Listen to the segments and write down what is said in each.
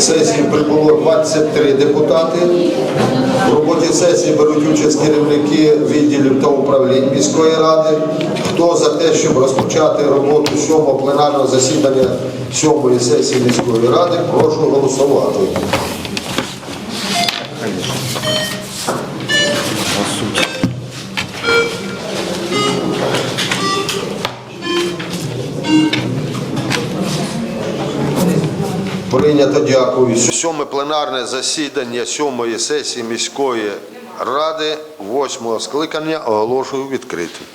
Сесії прибуло 23 депутати. В роботі сесії беруть участь керівники відділів та управлінь міської ради. Хто за те, щоб розпочати роботу сьомого пленарного засідання сьомої сесії міської ради, прошу голосувати. Прийнято, дякую. Сьоме пленарне засідання сьомої сесії міської ради восьмого скликання оголошую відкритим.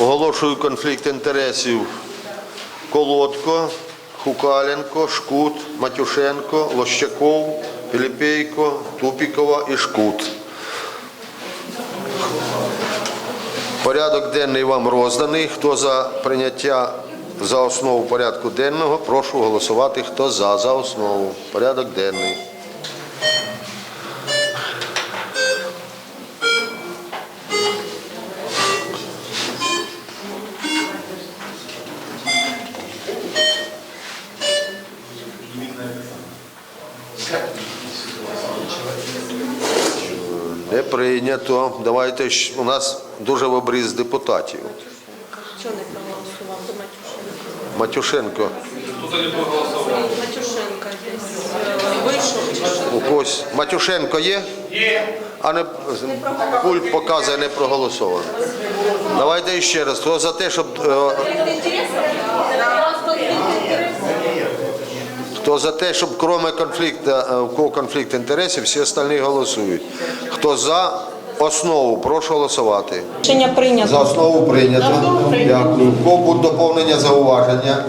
Оголошую конфлікт інтересів Колодко, Хукаленко, Шкут, Матюшенко, Лощаков, Піліпейко, Тупікова і Шкут. Порядок денний вам розданий. Хто за прийняття за основу порядку денного, прошу голосувати. Хто за за основу. Порядок денний. Не прийнято. Давайте у нас дуже в обріз депутатів. Чого не проголосував Матюшенко. Матюшенка десь е, вийшов? У когось Матюшенко є? Є. А не пульт показує не проголосовано. Давайте ще раз. Хто за те, щоб е, хто за те, щоб крім конфлікту, е, кого конфлікт інтересів, всі остальні голосують. Хто за основу, прошу голосувати. Рішення прийнято. За основу прийнято. Дякую. Кого будуть доповнення, зауваження?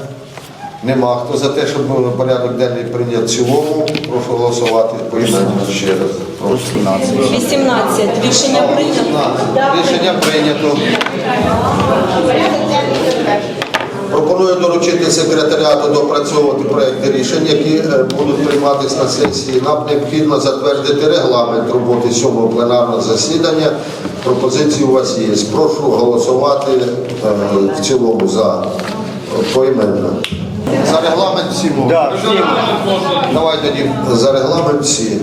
Нема. Хто за те, щоб е, порядок денний прийняти в цілому, прошу голосувати поіменно ще раз. Прошу. 18. Рішення прийнято. Рішення прийнято. Пропоную доручити секретаріату допрацьовувати проекти рішень, які е, будуть прийматися на сесії. Нам необхідно затвердити регламент роботи сьомого пленарного засідання. Пропозиції у вас є. Прошу голосувати е, в цілому за поіменно. За регламент всі можуть? Давай тоді за регламент всі.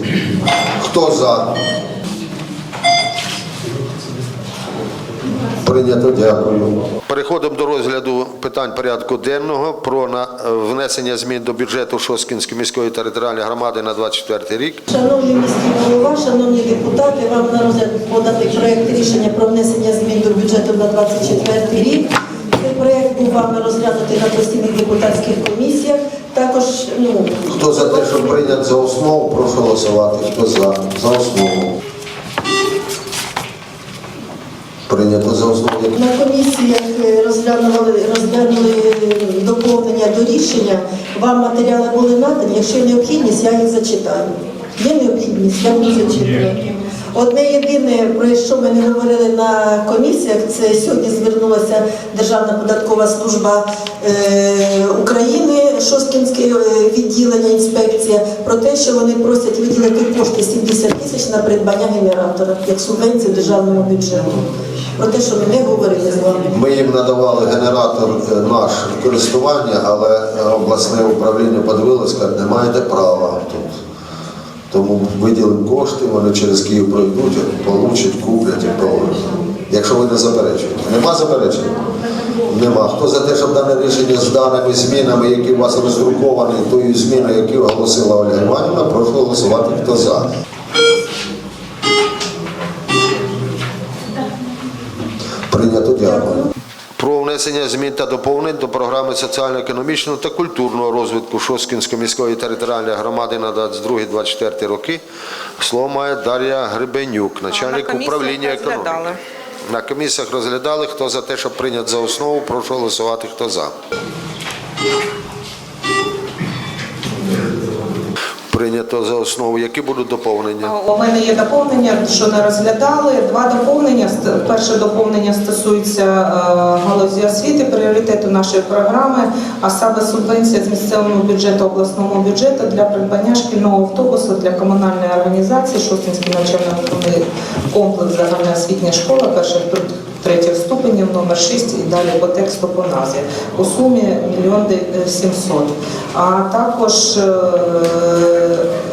Хто за? Прийнято, дякую. Переходимо до розгляду питань порядку денного про на- е, внесення змін до бюджету Шосткінської міської територіальної громади на 24 рік. Шановний міський голова, шановні депутати, вам на розгляд подати проект рішення про внесення змін до бюджету на 24 рік. Цей проект був вами розглянутий на постійних депутатських комісіях. Також ну Хто за те, щоб прийняти за основу, прошу голосувати. Хто за? За основу. Прийнято за основу. на комісіях е, розглянули, розглянули доповнення до рішення. Вам матеріали були надані. Якщо є необхідність, я їх зачитаю. Є необхідність, я буду зачитувати. Одне єдине, про що ми не говорили на комісіях, це сьогодні звернулася Державна податкова служба е, України, Шосткінське е, відділення інспекція, про те, що вони просять виділити кошти 70 тисяч на придбання генератора як субвенцію державному бюджету. Про те, що ми не говорили з вами. Ми їм надавали генератор е, наш в користування, але обласне управління подивилось, каже, не маєте права тут. Тому виділимо кошти, вони через Київ пройдуть, получать, куплять і проводять. Якщо ви не заперечуєте. Нема заперечень? Нема. Хто за те, щоб дане рішення з даними змінами, які у вас роздруковані, тою зміною, яку оголосила Ольга Іванівна, прошу голосувати. Хто за? Внесення змін та доповнень до програми соціально-економічного та культурного розвитку Шосткінської міської територіальної громади на 22-24 роки. Слово має Дар'я Гребенюк, начальник На управління економіки. На комісіях розглядали. Хто за те, щоб прийняти за основу, прошу голосувати. Хто за? Прийнято за основу. Які будуть доповнення? У мене є доповнення, що не розглядали. Два доповнення. Перше доповнення стосується е, галузі освіти, пріоритету нашої програми, а саме субвенція з місцевого бюджету обласного бюджету для придбання шкільного автобусу для комунальної організації Шостинський навчально-виховний комплекс загальноосвітня школа перших третіх ступенів номер 6 і далі по тексту по назві у сумі 1 700. А також е,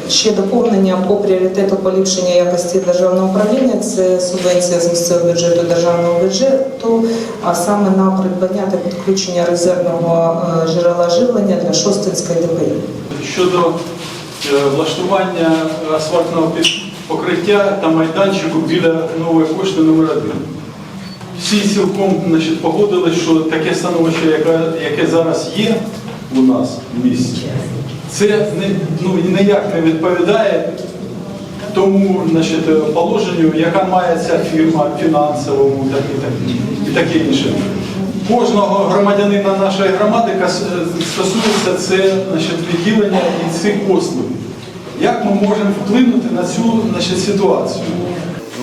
ще доповнення по пріоритету поліпшення якості державного управління це субвенція з місцевого бюджету державного бюджету, а саме на придбання та підключення резервного е, джерела живлення для Шостинської ДПІ. щодо е, влаштування асфальтного покриття та майданчику біля нової пошти номер 1 Всі цілком значить, погодились, що таке становище, яке, яке зараз є у нас в місті, це не, ну, ніяк не відповідає тому значить, положенню, яка має ця фірма фінансовому так, і, так, і таке інше. Кожного громадянина нашої громади стосується це значить, відділення і цих послуг. Як ми можемо вплинути на цю значить, ситуацію?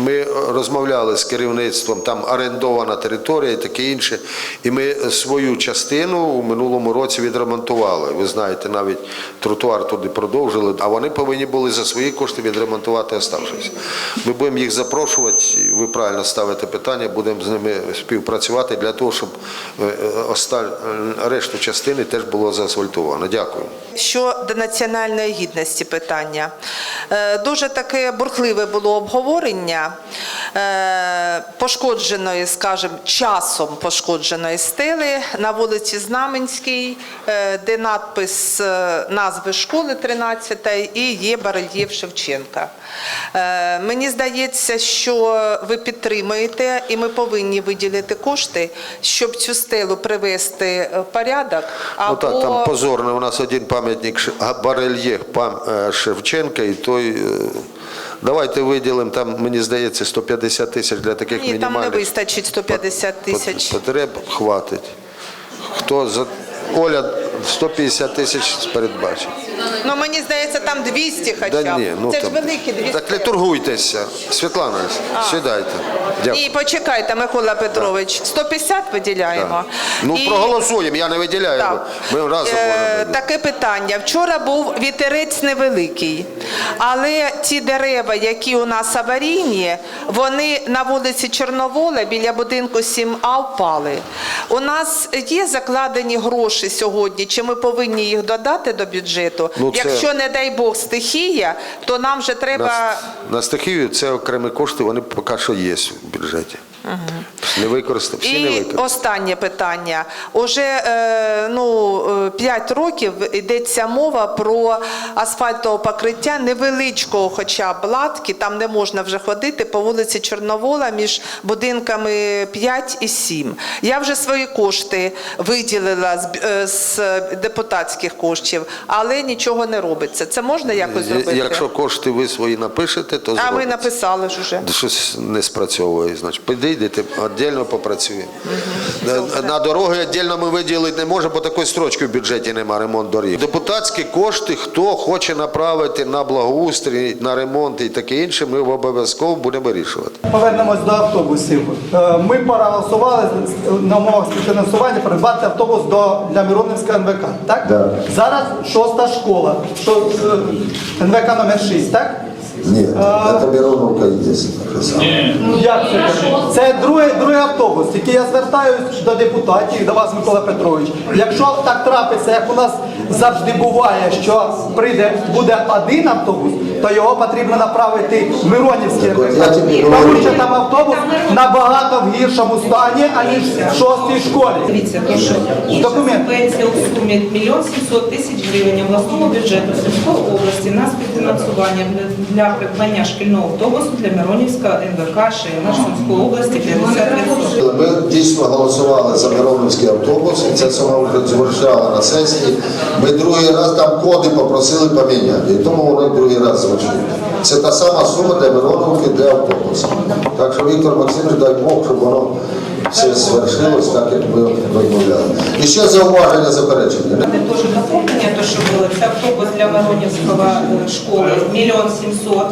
Ми розмовляли з керівництвом, там орендована територія і таке інше. І ми свою частину у минулому році відремонтували. Ви знаєте, навіть тротуар туди продовжили, а вони повинні були за свої кошти відремонтувати оставшись. Ми будемо їх запрошувати, ви правильно ставите питання, будемо з ними співпрацювати для того, щоб е, е, решту частини теж було заасфальтовано. Дякую. Щодо національної гідності питання. Е, Дуже таке бурхливе було обговорення е, пошкодженої, скажімо, часом пошкодженої стели на вулиці Знаменській, е, де надпис е, назви школи 13 і є барельєф Шевченка. Мені здається, що ви підтримуєте, і ми повинні виділити кошти, щоб цю стелу привести в порядок. Ну так, там позорно. У нас один пам'ятник барельєф Шевченка, і той. Давайте виділимо там, мені здається, 150 тисяч для таких Ні, там не вистачить 150 пот- тисяч. Потреб хватить. Хто за Оля 150 тисяч передбачить. Ну мені здається, там 200 хоча Да ні, ну Це ж там- великі 200. Так не торгуйтеся. Світлана, сідайте. Дякую. Ні, почекайте, Микола Петрович, 150 виділяємо. Ну І- проголосуємо, я не виділяю. Так. Ми разом Е, можемо. Таке питання. Вчора був вітерець невеликий, але ті дерева, які у нас аварійні, вони на вулиці Чорновола біля будинку 7А впали. У нас є закладені гроші сьогодні, чи ми повинні їх додати до бюджету? Ну, це- Якщо, не дай Бог, стихія, то нам вже треба. На, на стихію це окремі кошти, вони поки що є в бюджеті. Не використані, всі не І використані. останнє питання. Уже е, ну, 5 років йдеться мова про асфальтове покриття невеличкого хоча б латки, там не можна вже ходити по вулиці Чорновола між будинками 5 і 7. Я вже свої кошти виділила з, е, з депутатських коштів, але нічого не робиться. Це можна якось зробити? Якщо кошти ви свої напишете, то А ви зробите. написали ж уже. Щось не спрацьовує, значить, підійдете, віддільно попрацюємо. На, на дороги віддільно ми виділити не можемо, бо такої строчки в бюджеті немає, ремонт доріг. Депутатські кошти, хто хоче направити на благоустрій, на ремонт і таке інше, ми обов'язково будемо вирішувати. Повернемось до автобусів. Е, Ми проголосували на умовах співфінансування придбати автобус до для Миронівського НВК. Так? Зараз шоста школа. Що, е, НВК номер 6, так? Ні, це Мироновка є. Ну як це? Це другий, другий автобус. Тільки я звертаюсь до депутатів, до вас, Микола Петрович. Якщо так трапиться, як у нас завжди буває, що прийде буде один автобус, то його потрібно направити в Миронівський. Тому що там автобус набагато в гіршому стані, аніж в шостій школі. Дивіться, то що субвенція у сумі мільйон 700 тисяч гривень обласному бюджету Сумської області на співфінансування для, для придбання шкільного автобусу для Миронівського НВК ШН Сумської області 50%. Ми дійсно голосували за Мироновський автобус, і це звучало на сесії. Ми другий раз там коди попросили поміняти, і тому воно і другий раз звучить. Це та сама сума для Мироновки, для автобуса. Так що Віктор Максимович, дай Бог, щоб воно все свершилось так, як ми розмовляли. І ще зауваження заперечення. Це теж доповнення, то що було. Це автобус для Миронівського е, школи мільйон сімсот.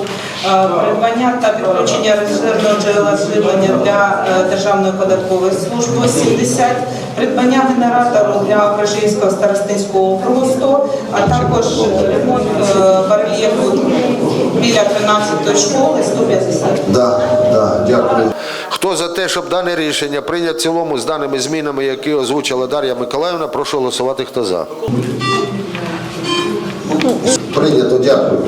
Е, Придбання та підключення резервного джерела живлення для е, Державної податкової служби 70. Придбання генератору для Окружинського старостинського 100, а також ремонт е, барельєфу біля 13-ї школи 150. Да, да, дякую. Хто за те, щоб дане рішення прийняти в цілому з даними змінами, які озвучила Дар'я Миколаївна, прошу голосувати. Хто за? Прийнято, дякую.